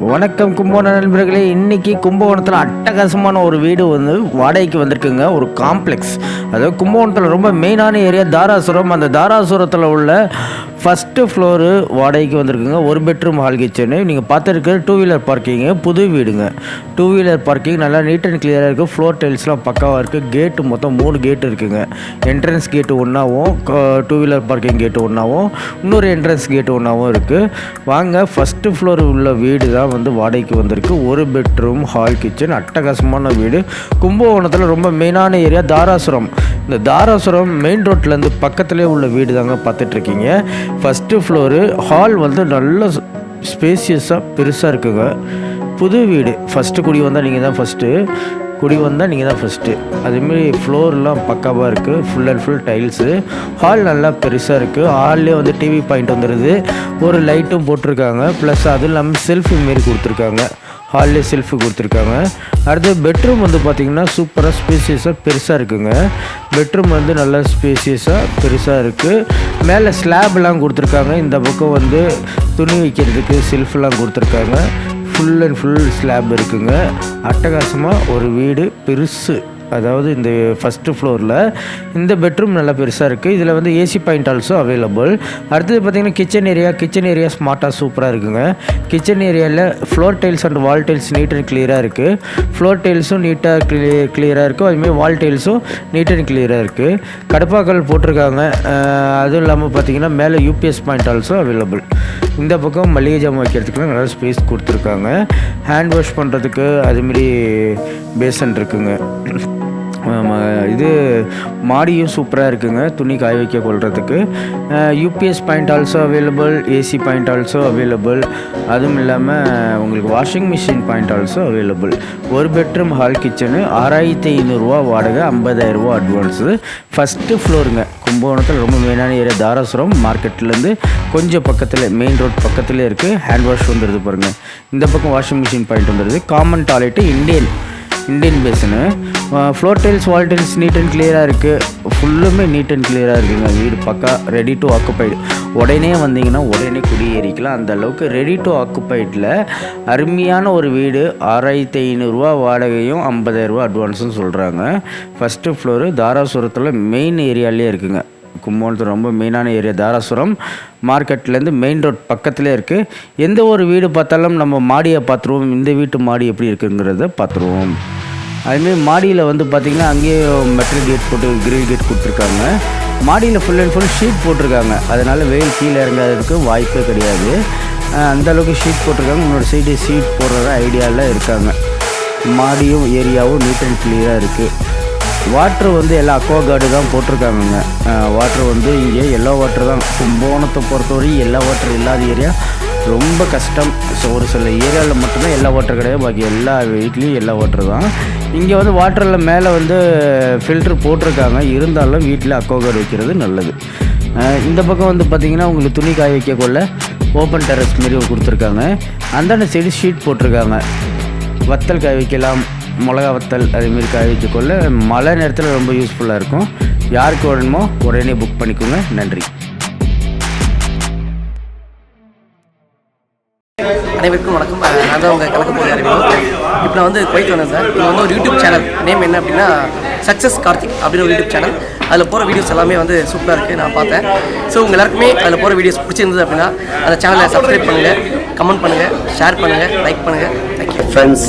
வணக்கம் கும்பகோண நண்பர்களே. இன்னைக்கு கும்பகோணத்தில் அட்டகாசமான ஒரு வீடு வந்து வாடகைக்கு வந்திருக்குங்க. ஒரு காம்ப்ளெக்ஸ் அதாவது கும்பகோணத்தில் ரொம்ப மெயினான ஏரியா தாராசுரம். அந்த தாராசுரத்தில் உள்ள ஃபஸ்ட்டு ஃப்ளோரு வாடகைக்கு வந்திருக்குங்க. ஒரு பெட்ரூம் ஹால் கிச்சனு நீங்கள் பார்த்துருக்க டூ வீலர் பார்க்கிங்கு புது வீடுங்க. டூ வீலர் பார்க்கிங் நல்லா நீட் அண்ட் கிளியராக இருக்குது ஃப்ளோர் டைல்ஸ்லாம் பக்காவாக இருக்குது கேட்டு மொத்தம் மூணு கேட் இருக்குங்க. என்ட்ரன்ஸ் கேட்டு ஒன்றாவும் டூ வீலர் பார்க்கிங் கேட்டு ஒன்றாவும் இன்னொரு என்ட்ரன்ஸ் கேட்டு ஒன்றாவும் இருக்குது வாங்க ஃபஸ்ட்டு ஃப்ளோர் உள்ள வீடு தான் வந்து வாடகைக்கு வந்திருக்கு. ஒரு பெட்ரூம் ஹால் கிச்சன் அட்டகாசமான வீடு. கும்பகோணத்தில் ரொம்ப மெயினான ஏரியா தாராசுரம். இந்த தாராசுரம் மெயின் ரோட்லேருந்து பக்கத்துலேயே உள்ள வீடு தாங்க பார்த்துட்ருக்கீங்க. ஃபஸ்ட்டு ஃப்ளோரு ஹால் வந்து நல்ல ஸ்பேசியஸாக பெருசாக இருக்குங்க. புது வீடு. ஃபஸ்ட்டு குடி வந்தால் நீங்கள் தான் ஃபஸ்ட்டு குடி வந்தால் நீங்கள் தான் ஃபஸ்ட்டு அதேமாரி ஃப்ளோர்லாம் பக்காவாக இருக்குது full and full tiles hall நல்லா பெருசாக இருக்குது ஹால்லே வந்து டிவி பாயிண்ட் வந்துடுது ஒரு லைட்டும் போட்டிருக்காங்க. ப்ளஸ் அதுவும் இல்லாமல் செல்ஃபி மாரி கொடுத்துருக்காங்க. ஹால்லே செல்ஃபி கொடுத்துருக்காங்க. அடுத்து பெட்ரூம் வந்து பார்த்திங்கன்னா சூப்பராக ஸ்பேசியஸாக பெருசாக இருக்குங்க. பெட்ரூம் வந்து நல்லா ஸ்பேசியஸாக பெருசாக இருக்குது மேலே ஸ்லாப்லாம் கொடுத்துருக்காங்க. இந்த பக்கம் வந்து துணி வைக்கிறதுக்கு செல்ஃபெலாம் கொடுத்துருக்காங்க. ஃபுல் அண்ட் ஃபுல் ஸ்லாப் இருக்குங்க. அட்டகாசமாக ஒரு வீடு பெருசு. அதாவது இந்த ஃபஸ்ட்டு ஃப்ளோரில் இந்த பெட்ரூம் நல்லா பெருசாக இருக்குது இதில் வந்து ஏசி பாயிண்ட் ஆல்சோ அவைலபிள் அடுத்தது பார்த்திங்கன்னா கிச்சன் ஏரியா கிச்சன் ஏரியா ஸ்மார்ட்டாக சூப்பராக இருக்குங்க. கிச்சன் ஏரியாவில் floor tiles and wall tiles neat and கிளியராக இருக்குது ஃப்ளோர் டைல்ஸும் நீட்டாக கிளி கிளியராக இருக்கும் அதுமாதிரி வால் டைல்ஸும் நீட் அண்ட் கிளியராக இருக்குது கடப்பாக்கல் போட்டிருக்காங்க. அதுவும் இல்லாமல் பார்த்தீங்கன்னா மேலே யூபிஎஸ் பாயிண்ட் ஆல்சோ அவைலபிள் இந்த பக்கம் மளிகை ஜாமான் வைக்கிறதுக்குலாம் நல்லா ஸ்பேஸ் கொடுத்துருக்காங்க. ஹேண்ட் வாஷ் பண்ணுறதுக்கு அதுமாரி பேசன் இருக்குங்க. ஆமா, இது மாடியும் சூப்பராக இருக்குங்க. துணி காய வைக்க கொள்றதுக்கு. UPS point also available AC point also available அதுவும் இல்லாமல் உங்களுக்கு washing machine point also available ஒரு பெட்ரூம் ஹால் கிச்சனு ஆறாயிரத்தி ஐநூறுரூவா வாடகை ஐம்பதாயிரரூவா அட்வான்ஸு ஃபஸ்ட்டு ஃப்ளோருங்க கும்பகோணத்தில் ரொம்ப மெயினான ஏரியா தாராசுரம். மார்க்கெட்லேருந்து கொஞ்சம் பக்கத்தில் மெயின் ரோட் பக்கத்துலேயே இருக்குது ஹேண்ட் வாஷ் வந்துடுது பாருங்கள் இந்த பக்கம் வாஷிங் மிஷின் பாயிண்ட் வந்துடுது common toilet Indian Indian பேஸுன்னு floor tiles wall tiles neat and கிளியராக இருக்குது ஃபுல்லுமே நீட் அண்ட் கிளியராக இருக்குங்க. வீடு பக்கா ரெடி டு ஆக்குப்பைடு உடனே வந்தீங்கன்னா உடனே குடியேறிக்கலாம். அந்த அளவுக்கு ரெடி டு ஆக்குப்பைட்டில் அருமையான ஒரு வீடு. ஆறாயிரத்தி ஐநூறுரூவா வாடகையும் ஐம்பதாயிரரூவா அட்வான்ஸும் சொல்கிறாங்க ஃபஸ்ட்டு ஃப்ளோரு தாராசுரத்தில் மெயின் ஏரியாலே இருக்குங்க. கும்பகோணத்தில் ரொம்ப மெயினான ஏரியா தாராசுரம். மார்க்கெட்லேருந்து மெயின் ரோட் பக்கத்துலேயே இருக்குது எந்த ஒரு வீடு பார்த்தாலும் நம்ம மாடியை பார்த்துருவோம். இந்த வீட்டு மாடி எப்படி இருக்குங்கிறத பார்த்துருவோம். அதுமாரி மாடியில் வந்து பார்த்திங்கன்னா அங்கேயே மெட்டல் கேட் போட்டு கிரில் கேட் கொடுத்துருக்காங்க. மாடியில் ஃபுல் அண்ட் ஃபுல் ஷீட் போட்டிருக்காங்க. அதனால் வெயில் கீழே இறங்காததுக்கு வாய்ப்பே கிடையாது. அந்தளவுக்கு ஷீட் போட்டிருக்காங்க. இன்னொரு சைடு ஷீட் போடுறத ஐடியாவில் இருக்காங்க. மாடியும் ஏரியாவும் நீட் அண்ட் கிளியராக இருக்குது வாட்ரு வந்து எல்லா அக்வா கார்டு தான் போட்டிருக்காங்கங்க. வாட்ரு வந்து இங்கே எல்லோ வாட்டர் தான். கும்பகோணத்தை பொறுத்தவரை எல்லா வாட்ரு இல்லாத ஏரியா ரொம்ப கஷ்டம். ஸோ ஒரு சில ஏரியாவில் மட்டும்தான் எல்லா வாட்டர் கிடையாது. பாக்கி எல்லா வீட்லேயும் எல்லா வாட்டர் தான். இங்கே வந்து வாட்டரில் மேலே வந்து ஃபில்ட்ரு போட்டிருக்காங்க. இருந்தாலும் வீட்டில் அக்கோகர் வைக்கிறது நல்லது. இந்த பக்கம் வந்து பார்த்திங்கன்னா உங்களுக்கு துணி காய வைக்கக்குள்ள ஓப்பன் டெரஸ் மாரி கொடுத்துருக்காங்க. அந்தாண்ட சைடு ஷீட் போட்டிருக்காங்க. வத்தல் காய வைக்கலாம். மிளகா வத்தல் அதேமாரி காய வைக்கக்குள்ள மழை நேரத்தில் ரொம்ப யூஸ்ஃபுல்லாக இருக்கும். யாருக்கு வேணுமோ உடனே புக் பண்ணிக்கோங்க. நன்றி. அனைவருக்கும் வணக்கம். நான் தான் உங்கள் கலக்க போகிற இப்போ நான் வந்து குவைத் வந்தேன் சார். இது வந்து ஒரு யூடியூப் சேனல். நேம் என்ன அப்படின்னா சக்ஸஸ் கார்த்திக் அப்படின்னு ஒரு யூடியூப் சேனல். அதில் போகிற வீடியோஸ் எல்லாமே வந்து சூப்பராக இருக்குது நான் பார்த்தேன். ஸோ உங்கள் எல்லாருக்குமே அதில் போகிற வீடியோஸ் பிடிச்சிருந்தது அப்படின்னா அந்த சேனலை சப்ஸ்கிரைப் பண்ணுங்கள் கமெண்ட் பண்ணுங்கள் ஷேர் பண்ணுங்கள் லைக் பண்ணுங்கள் தேங்க்யூ ஃப்ரெண்ட்ஸ்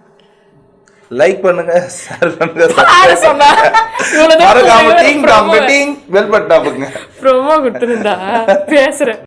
லைக் பண்ணுங்க ஷேர் பண்ணுங்க மறக்காம டிங் பெல் பட்டன் அமுக்குங்க ப்ரோமோ கொடுத்துருந்தா. பேசுறேன்.